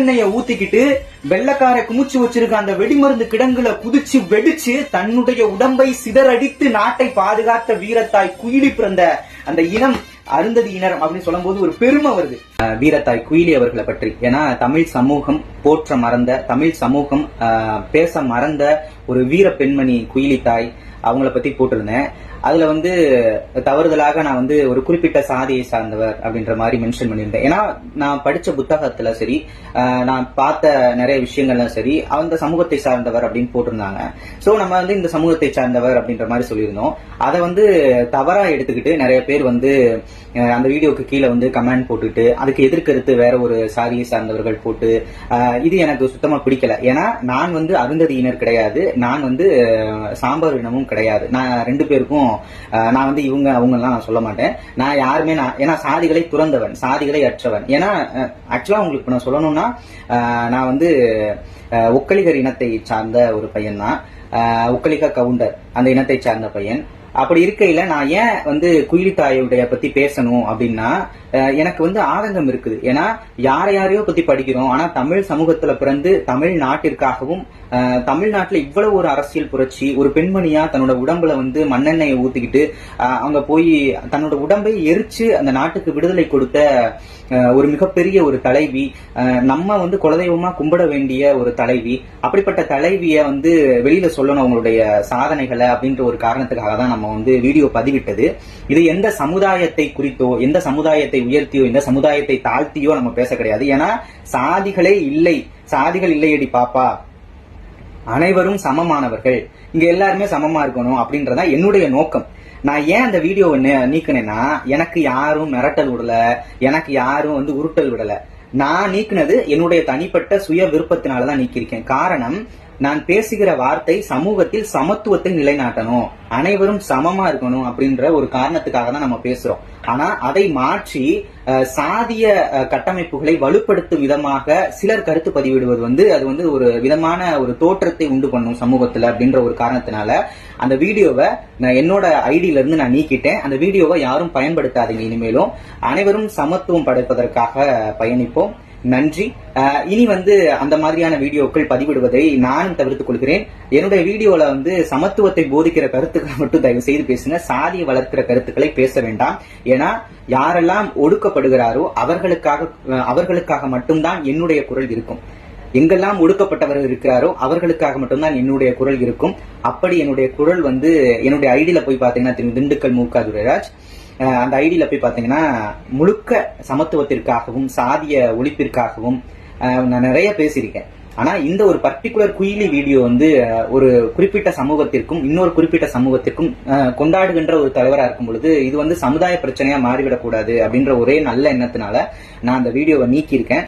மண்ணெண்ணெய ஊத்திக்கிட்டு வெள்ளக்கார குமிச்சு வச்சிருக்க அந்த வெடிமருந்து கிடங்குல குதிச்சு வெடிச்சு தன்னுடைய உடம்பை சிதறடித்து நாட்டை பாதுகாத்த வீரத்தாய் குயிலி பிறந்த அந்த இனம் அருந்ததி இனர் அப்படின்னு சொல்லும்போது ஒரு பெருமை வருது. வீரத்தாய் குயிலி அவர்களை பற்றி. ஏன்னா தமிழ் சமூகம் போற்ற மறந்த தமிழ் சமூகம் பேச மறந்த ஒரு வீர பெண்மணி குயிலி தாய் அவங்கள பத்தி போட்டிருந்தேன். அதுல வந்து தவறுதலாக நான் வந்து ஒரு குறிப்பிட்ட சாதியை சார்ந்தவர் அப்படின்ற மாதிரி மென்ஷன் பண்ணியிருந்தேன். ஏன்னா நான் படிச்ச புத்தகத்துல சரி நான் பார்த்த நிறைய விஷயங்கள்லாம் சரி அந்த சமூகத்தை சார்ந்தவர் அப்படின்னு போட்டிருந்தாங்க. சோ நம்ம வந்து இந்த சமூகத்தை சார்ந்தவர் அப்படின்ற மாதிரி சொல்லியிருந்தோம். அதை வந்து தவறா எடுத்துக்கிட்டு நிறைய பேர் வந்து அந்த வீடியோக்கு கீழே வந்து கமெண்ட் போட்டுட்டு அதுக்கு எதிர்கருத்து வேற ஒரு சாதியை சார்ந்தவர்கள் போட்டு இது எனக்கு சுத்தமாக பிடிக்கல. ஏன்னா நான் வந்து அருந்ததியினர் கிடையாது. நான் வந்து சாம்பார் இனமும் கிடையாது. நான் ரெண்டு பேருக்கும் நான் வந்து இவங்க அவங்கலாம் நான் சொல்ல மாட்டேன். நான் யாருமே நான் ஏன்னா சாதிகளை துறந்தவன் சாதிகளை அற்றவன். ஏன்னா ஆக்சுவலாக உங்களுக்கு நான் சொல்லணும்னா நான் வந்து ஒக்கலிகர் இனத்தை சார்ந்த ஒரு பையன் தான் ஒக்கலிக கவுண்டர் அந்த இனத்தை சார்ந்த பையன். அப்படி இருக்கையில நான் ஏன் வந்து குயிலித்தாயுடைய பத்தி பேசணும் அப்படின்னா அஹ், எனக்கு வந்து ஆதங்கம் இருக்குது. ஏன்னா யார யாரையோ பத்தி படிக்கிறோம் ஆனா தமிழ் சமூகத்துல பிறந்து தமிழ் நாட்டிற்காகவும் தமிழ்நாட்டில் இவ்வளவு ஒரு அரசியல் புரட்சி ஒரு பெண்மணியா தன்னோட உடம்புல வந்து மண்ணெண்ணெயை ஊத்திக்கிட்டு அங்க போய் தன்னோட உடம்பை எரிச்சு அந்த நாட்டுக்கு விடுதலை கொடுத்த ஒரு மிகப்பெரிய ஒரு தலைவி நம்ம வந்து குலதெய்வமா கும்பிட வேண்டிய ஒரு தலைவி அப்படிப்பட்ட தலைவிய வந்து வெளியில சொல்லணும் அவங்களுடைய சாதனைகளை அப்படின்ற ஒரு காரணத்துக்காக தான் நம்ம வந்து வீடியோ பதிவிட்டது. இது எந்த சமுதாயத்தை குறித்தோ எந்த சமுதாயத்தை உயர்த்தியோ எந்த சமுதாயத்தை தாழ்த்தியோ நம்ம பேச கிடையாது. ஏன்னா சாதிகளே இல்லை. சாதிகள் இல்லையடி பாப்பா. அனைவரும் சமமானவர்கள். இங்க எல்லாருமே சமமா இருக்கணும் அப்படின்றதா என்னுடைய நோக்கம். நான் ஏன் அந்த வீடியோவை நீக்கினேன்னா எனக்கு யாரும் மிரட்டல் விடல எனக்கு யாரும் வந்து உருட்டல் விடல. நான் நீக்கினது என்னுடைய தனிப்பட்ட சுய விருப்பத்தினாலதான் நீக்கியிருக்கேன். காரணம் நான் பேசுகிற வார்த்தை சமூகத்தில் சமத்துவத்தை நிலைநாட்டணும். அனைவரும் சமமா இருக்கணும் அப்படின்ற ஒரு காரணத்துக்காக தான் நம்ம பேசுறோம். ஆனா அதை மாற்றி சாதிய கட்டமைப்புகளை வலுப்படுத்தும் விதமாக சிலர் கருத்து பதிவிடுவது வந்து அது வந்து ஒரு விதமான ஒரு தோற்றத்தை உண்டு பண்ணும் சமூகத்துல அப்படின்ற ஒரு காரணத்தினால அந்த வீடியோவை நான் என்னோட ஐடியில இருந்து நான் நீக்கிட்டேன். அந்த வீடியோவை யாரும் பயன்படுத்தாதீங்க இனிமேலும். அனைவரும் சமத்துவம் படைப்பதற்காக பயணிப்போம். நன்றி. அஹ், இனி வந்து அந்த மாதிரியான வீடியோக்கள் பதிவிடுவதை நானும் தவிர்த்துக் கொள்கிறேன். என்னுடைய வீடியோல வந்து சமத்துவத்தை போதிக்கிற கருத்துக்களை மட்டும் தயவு செய்து பேசுங்க. சாதியை வளர்க்கிற கருத்துக்களை பேச வேண்டாம். ஏன்னா யாரெல்லாம் ஒடுக்கப்படுகிறாரோ அவர்களுக்காக அஹ், அவர்களுக்காக மட்டும்தான் என்னுடைய குரல் இருக்கும். எங்கெல்லாம் ஒடுக்கப்பட்டவர்கள் இருக்கிறாரோ அவர்களுக்காக மட்டும்தான் என்னுடைய குரல் இருக்கும். அப்படி என்னுடைய குரல் வந்து என்னுடைய ஐடியில போய் பாத்தீங்கன்னா திரு திண்டுக்கல் மூகா துரைராஜ் அந்த ஐடியில் போய் பார்த்தீங்கன்னா முழுக்க சமத்துவத்திற்காகவும் சாதிய ஒழிப்பிற்காகவும் நான் நிறைய பேசியிருக்கேன். ஆனால் இந்த ஒரு பர்டிகுலர் குயிலி வீடியோ வந்து ஒரு குறிப்பிட்ட சமூகத்திற்கும் இன்னொரு குறிப்பிட்ட சமூகத்திற்கும் கொண்டாடுகின்ற ஒரு தலைவராக இருக்கும் பொழுது இது வந்து சமுதாய பிரச்சனையாக மாறிவிடக்கூடாது அப்படின்ற ஒரே நல்ல எண்ணத்தினால நான் அந்த வீடியோவை நீக்கியிருக்கேன்.